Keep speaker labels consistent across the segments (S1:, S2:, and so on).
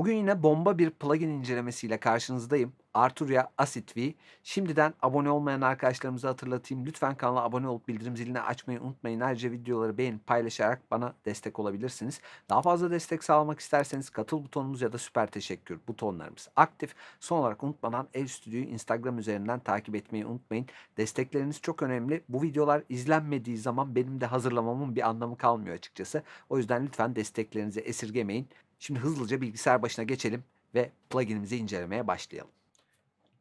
S1: Bugün yine bomba bir plugin incelemesiyle karşınızdayım. Arturia Acid V. Şimdiden abone olmayan arkadaşlarımıza hatırlatayım. Lütfen kanala abone olup bildirim zilini açmayı unutmayın. Ayrıca videoları beğenip paylaşarak bana destek olabilirsiniz. Daha fazla destek sağlamak isterseniz katıl butonumuz ya da süper teşekkür butonlarımız aktif. Son olarak unutmadan Ev Stüdyo'yu Instagram üzerinden takip etmeyi unutmayın. Destekleriniz çok önemli. Bu videolar izlenmediği zaman benim de hazırlamamın bir anlamı kalmıyor açıkçası. O yüzden lütfen desteklerinizi esirgemeyin. Şimdi hızlıca bilgisayar başına geçelim ve pluginimizi incelemeye başlayalım.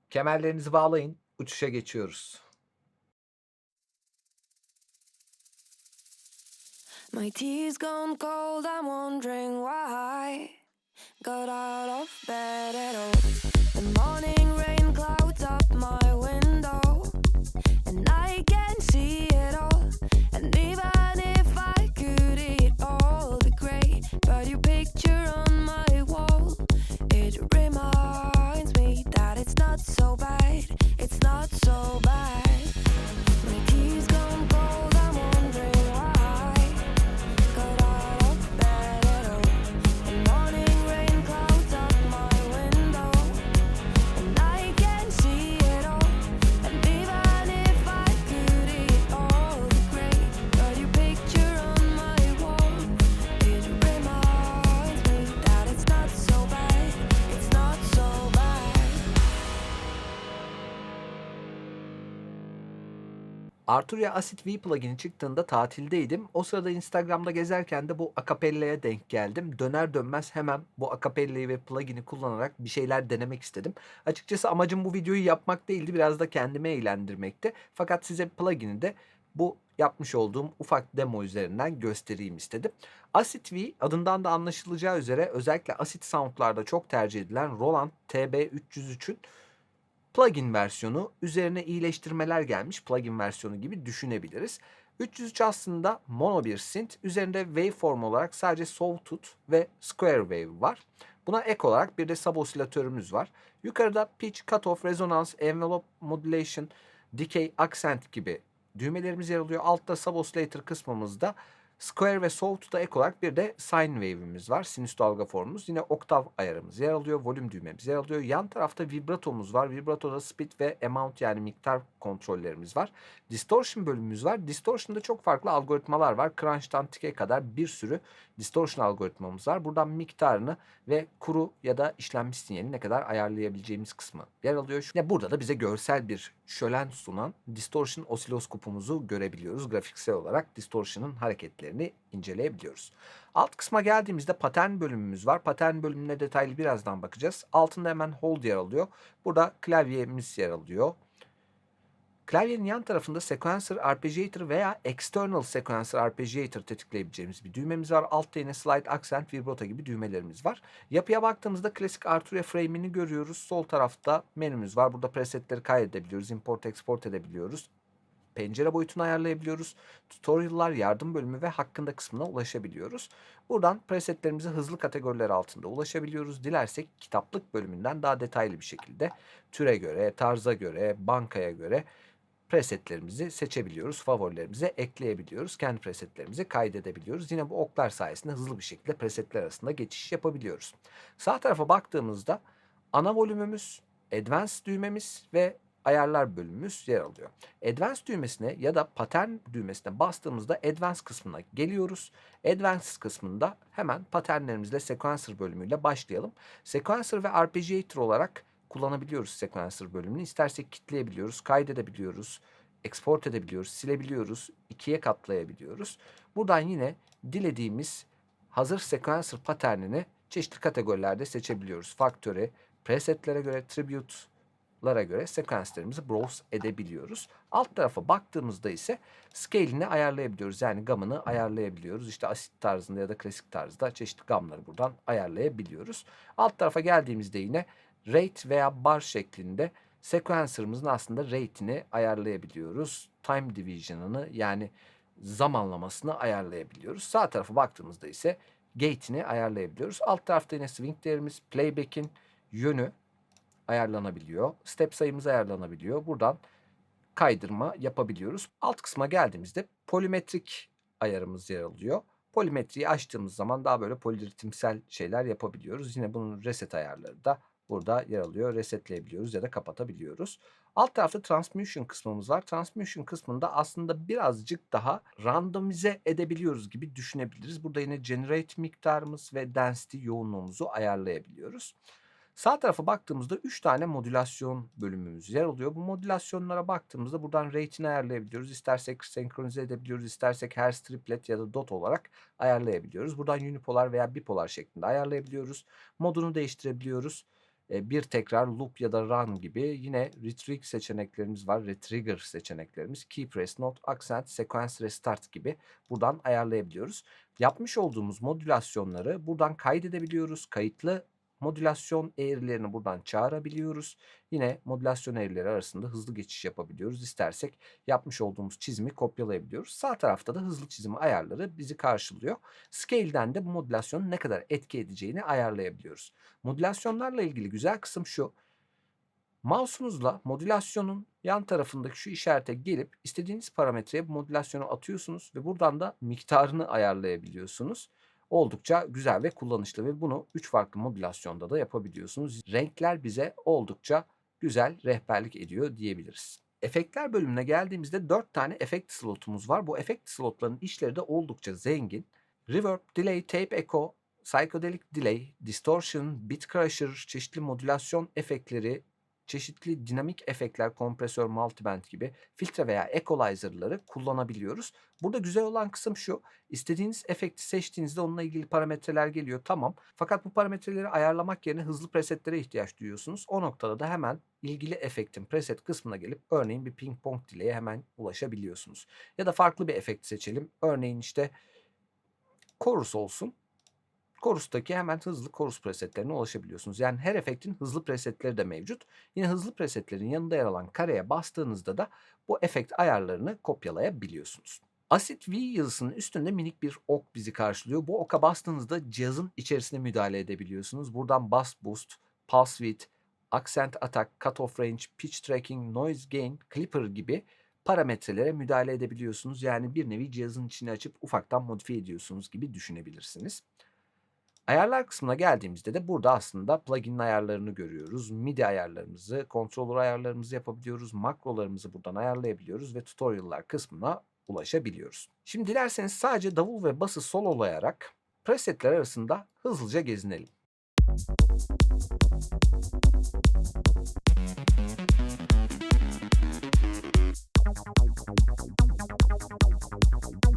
S1: Kemerlerinizi bağlayın, uçuşa geçiyoruz.
S2: My tea's gone cold, I'm wondering why. Got out of bed at all. The morning
S1: Arturia Acid V plugini çıktığında tatildeydim. O sırada Instagram'da gezerken de bu akapella'ya denk geldim. Döner dönmez hemen bu akapellayı ve plugini kullanarak bir şeyler denemek istedim. Açıkçası amacım bu videoyu yapmak değildi. Biraz da kendimi eğlendirmekti. Fakat size plugini de bu yapmış olduğum ufak demo üzerinden göstereyim istedim. Acid V adından da anlaşılacağı üzere özellikle Acid Sound'larda çok tercih edilen Roland TB303'ün plugin versiyonu üzerine iyileştirmeler gelmiş plugin versiyonu gibi düşünebiliriz. 303 aslında mono bir synth. Üzerinde waveform olarak sadece sawtooth ve square wave var. Buna ek olarak bir de subosilatörümüz var. Yukarıda pitch, cutoff, resonance, envelope modulation, decay, accent gibi düğmelerimiz yer alıyor. Altta suboscillator kısmımızda Square ve Sawtooth'a ek olarak bir de sine wave'imiz var. Sinüs dalga formumuz. Yine oktav ayarımız yer alıyor. Volüm düğmemiz yer alıyor. Yan tarafta vibratomuz var. Vibratoda speed ve amount yani miktar kontrollerimiz var. Distortion bölümümüz var. Distortion'da çok farklı algoritmalar var. Crunch'tan tick'e kadar bir sürü distortion algoritmamız var. Buradan miktarını ve kuru ya da işlenmiş sinyali ne kadar ayarlayabileceğimiz kısmı yer alıyor. Ya burada da bize görsel bir şölen sunan distortion osiloskopumuzu görebiliyoruz. Grafiksel olarak distortion'ın hareketlerini inceleyebiliyoruz. Alt kısma geldiğimizde pattern bölümümüz var. Pattern bölümüne detaylı birazdan bakacağız. Altında hemen hold yer alıyor. Burada klavyemiz yer alıyor. Klavyenin yan tarafında Sequencer Arpeggiator veya External Sequencer Arpeggiator tetikleyebileceğimiz bir düğmemiz var. Altta yine Slide, Accent, Vibrato gibi düğmelerimiz var. Yapıya baktığımızda klasik Arturia frame'ini görüyoruz. Sol tarafta menümüz var. Burada presetleri kaydedebiliyoruz. Import, export edebiliyoruz. Pencere boyutunu ayarlayabiliyoruz. Tutorial'lar, yardım bölümü ve hakkında kısmına ulaşabiliyoruz. Buradan presetlerimize hızlı kategoriler altında ulaşabiliyoruz. Dilersek kitaplık bölümünden daha detaylı bir şekilde türe göre, tarza göre, bankaya göre presetlerimizi seçebiliyoruz. Favorilerimize ekleyebiliyoruz. Kendi presetlerimizi kaydedebiliyoruz. Yine bu oklar sayesinde hızlı bir şekilde presetler arasında geçiş yapabiliyoruz. Sağ tarafa baktığımızda ana volümümüz, advance düğmemiz ve ayarlar bölümümüz yer alıyor. Advance düğmesine ya da pattern düğmesine bastığımızda advance kısmına geliyoruz. Advance kısmında hemen patternlerimizle sequencer bölümüyle başlayalım. Sequencer ve arpeggiator olarak kullanabiliyoruz sequencer bölümünü. İstersek kitleyebiliyoruz, kaydedebiliyoruz, export edebiliyoruz, silebiliyoruz, ikiye katlayabiliyoruz. Buradan yine dilediğimiz hazır sequencer patternini çeşitli kategorilerde seçebiliyoruz. Factory, presetlere göre, tribute'lara göre sekanslarımızı browse edebiliyoruz. Alt tarafa baktığımızda ise scale'ini ayarlayabiliyoruz. Yani gamını ayarlayabiliyoruz. İşte asit tarzında ya da klasik tarzda çeşitli gamları buradan ayarlayabiliyoruz. Alt tarafa geldiğimizde yine rate veya bar şeklinde sequencer'ımızın aslında rate'ini ayarlayabiliyoruz. Time division'ını yani zamanlamasını ayarlayabiliyoruz. Sağ tarafa baktığımızda ise gate'ini ayarlayabiliyoruz. Alt tarafta yine swing değerimiz, playback'in yönü ayarlanabiliyor. Step sayımız ayarlanabiliyor. Buradan kaydırma yapabiliyoruz. Alt kısma geldiğimizde polimetrik ayarımız yer alıyor. Polimetriyi açtığımız zaman daha böyle poliritimsel şeyler yapabiliyoruz. Yine bunun reset ayarları da burada yer alıyor. Resetleyebiliyoruz ya da kapatabiliyoruz. Alt tarafta transmission kısmımız var. Transmission kısmında aslında birazcık daha randomize edebiliyoruz gibi düşünebiliriz. Burada yine generate miktarımız ve density yoğunluğumuzu ayarlayabiliyoruz. Sağ tarafa baktığımızda 3 tane modülasyon bölümümüz yer alıyor. Bu modülasyonlara baktığımızda buradan rate'ini ayarlayabiliyoruz. İstersek senkronize edebiliyoruz, istersek her striplet ya da dot olarak ayarlayabiliyoruz. Buradan unipolar veya bipolar şeklinde ayarlayabiliyoruz. Modunu değiştirebiliyoruz. E, bir tekrar loop ya da run gibi yine retrig seçeneklerimiz var. Retrigger seçeneklerimiz. Key press note, accent, sequence restart gibi buradan ayarlayabiliyoruz. Yapmış olduğumuz modülasyonları buradan kaydedebiliyoruz. Kayıtlı modülasyon eğrilerini buradan çağırabiliyoruz. Yine modülasyon eğrileri arasında hızlı geçiş yapabiliyoruz. İstersek yapmış olduğumuz çizimi kopyalayabiliyoruz. Sağ tarafta da hızlı çizimi ayarları bizi karşılıyor. Scale'den de bu modülasyonun ne kadar etki edeceğini ayarlayabiliyoruz. Modülasyonlarla ilgili güzel kısım şu. Mouse'unuzla modülasyonun yan tarafındaki şu işarete gelip istediğiniz parametreye bu modülasyonu atıyorsunuz ve buradan da miktarını ayarlayabiliyorsunuz oldukça güzel ve kullanışlı ve bunu 3 farklı modülasyonda da yapabiliyorsunuz. Renkler bize oldukça güzel rehberlik ediyor diyebiliriz. Efektler bölümüne geldiğimizde 4 tane efekt slotumuz var. Bu efekt slotların işleri de oldukça zengin. Reverb, Delay, Tape Echo, Psychedelic Delay, Distortion, Bit Crusher, çeşitli modülasyon efektleri, çeşitli dinamik efektler, kompresör, multiband gibi filtre veya equalizer'ları kullanabiliyoruz. Burada güzel olan kısım şu. İstediğiniz efekti seçtiğinizde onunla ilgili parametreler geliyor. Tamam. Fakat bu parametreleri ayarlamak yerine hızlı presetlere ihtiyaç duyuyorsunuz. O noktada da hemen ilgili efektin preset kısmına gelip örneğin bir ping pong delay'e hemen ulaşabiliyorsunuz. Ya da farklı bir efekt seçelim. Örneğin işte chorus olsun. Chorus'taki hemen hızlı chorus presetlerine ulaşabiliyorsunuz. Yani her efektin hızlı presetleri de mevcut. Yine hızlı presetlerin yanında yer alan kareye bastığınızda da bu efekt ayarlarını kopyalayabiliyorsunuz. Acid V yazısının üstünde minik bir ok bizi karşılıyor. Bu oka bastığınızda cihazın içerisine müdahale edebiliyorsunuz. Buradan Bass Boost, Pulse Width, Accent Attack, Cutoff Range, Pitch Tracking, Noise Gain, Clipper gibi parametrelere müdahale edebiliyorsunuz. Yani bir nevi cihazın içine açıp ufaktan modifiye ediyorsunuz gibi düşünebilirsiniz. Ayarlar kısmına geldiğimizde de burada aslında plugin'in ayarlarını görüyoruz. MIDI ayarlarımızı, controller ayarlarımızı yapabiliyoruz. Makrolarımızı buradan ayarlayabiliyoruz ve tutorial'lar kısmına ulaşabiliyoruz. Şimdi dilerseniz sadece davul ve bası sololayarak presetler arasında hızlıca gezinelim. Thank you.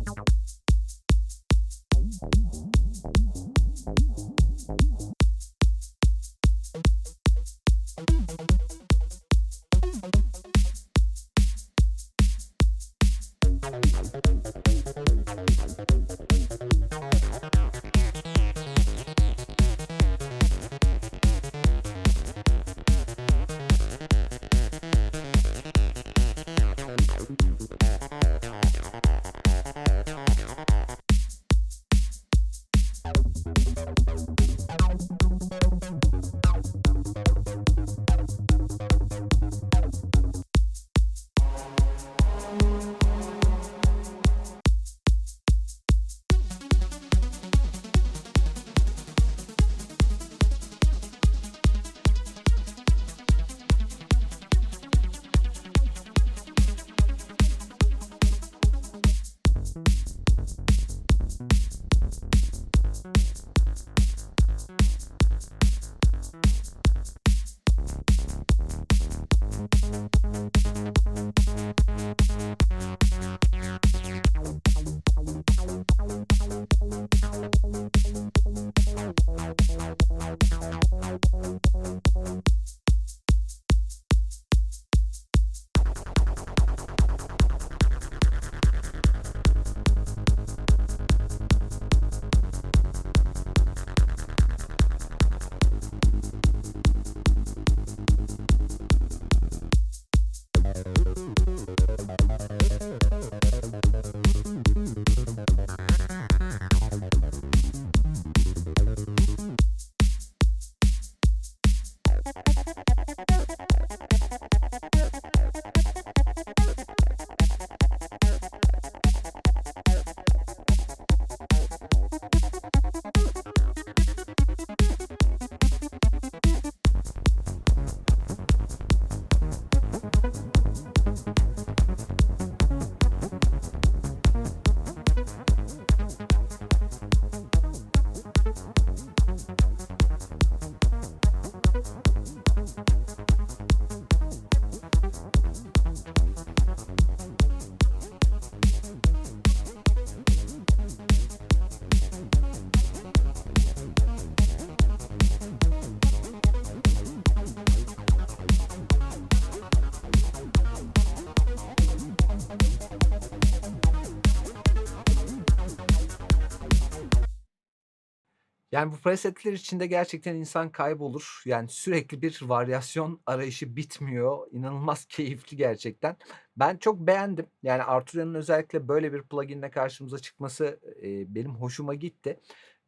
S1: Yani bu presetler içinde gerçekten insan kaybolur. Yani sürekli bir varyasyon arayışı bitmiyor. İnanılmaz keyifli gerçekten. Ben çok beğendim. Yani Arturia'nın özellikle böyle bir plugin'le karşımıza çıkması, eee, benim hoşuma gitti.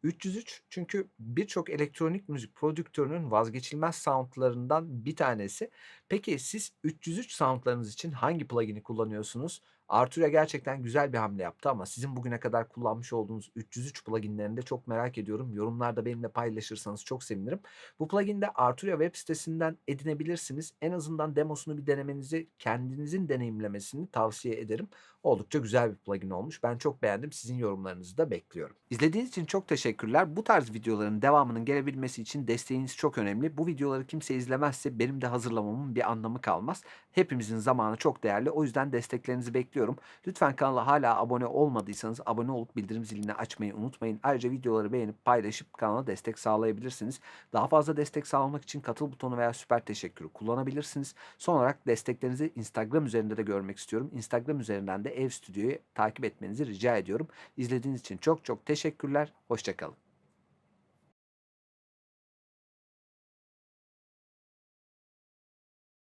S1: 303 çünkü birçok elektronik müzik prodüktörünün vazgeçilmez sound'larından bir tanesi. Peki siz 303 sound'larınız için hangi plugin'i kullanıyorsunuz? Arturia gerçekten güzel bir hamle yaptı ama sizin bugüne kadar kullanmış olduğunuz 303 plugin'lerini de çok merak ediyorum. Yorumlarda benimle paylaşırsanız çok sevinirim. Bu plugin'i de Arturia web sitesinden edinebilirsiniz. En azından demosunu bir denemenizi, kendinizin deneyimlemesini tavsiye ederim. Oldukça güzel bir plugin olmuş. Ben çok beğendim. Sizin yorumlarınızı da bekliyorum. İzlediğiniz için çok teşekkürler. Bu tarz videoların devamının gelebilmesi için desteğiniz çok önemli. Bu videoları kimse izlemezse benim de hazırlamamın bir anlamı kalmaz. Hepimizin zamanı çok değerli. O yüzden desteklerinizi bekliyorum. Lütfen kanala hala abone olmadıysanız abone olup bildirim zilini açmayı unutmayın. Ayrıca videoları beğenip paylaşıp kanala destek sağlayabilirsiniz. Daha fazla destek sağlamak için katıl butonu veya süper teşekkürü kullanabilirsiniz. Son olarak desteklerinizi Instagram üzerinde de görmek istiyorum. Instagram üzerinden de Ev Stüdyo'yu takip etmenizi rica ediyorum. İzlediğiniz için çok çok teşekkürler. Hoşçakalın.